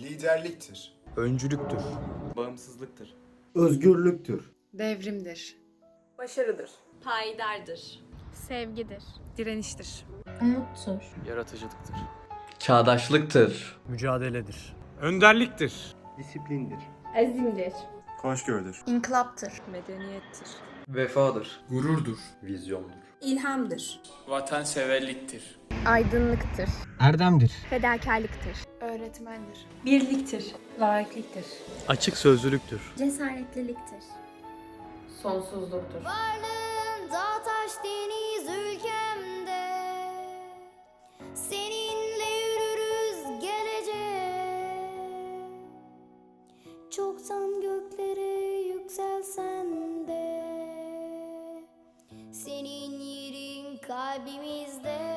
liderliktir, öncülüktür, Bağımsızlıktır. özgürlüktür, devrimdir, Başarıdır. Paydardır. Sevgidir. direniştir, Umuttur. Yaratıcılıktır. çağdaşlıktır, mücadeledir. Önderliktir. disiplindir, Azimdir. hoşgörüdür, inkılaptır, Medeniyettir. vefadır, gururdur, vizyondur, ilhamdır, Vatanseverliktir. Aydınlıktır. Erdemdir. Fedakarlıktır. öğretmendir, Birliktir. Laikliktir. Açık sözlülüktür. Cesaretliliktir. Sonsuzluktur. Varlığın dağ taş deniz ülkemde Seninle yürürüz geleceğe Çoktan göklere yükselsen de Senin yerin kalbimizde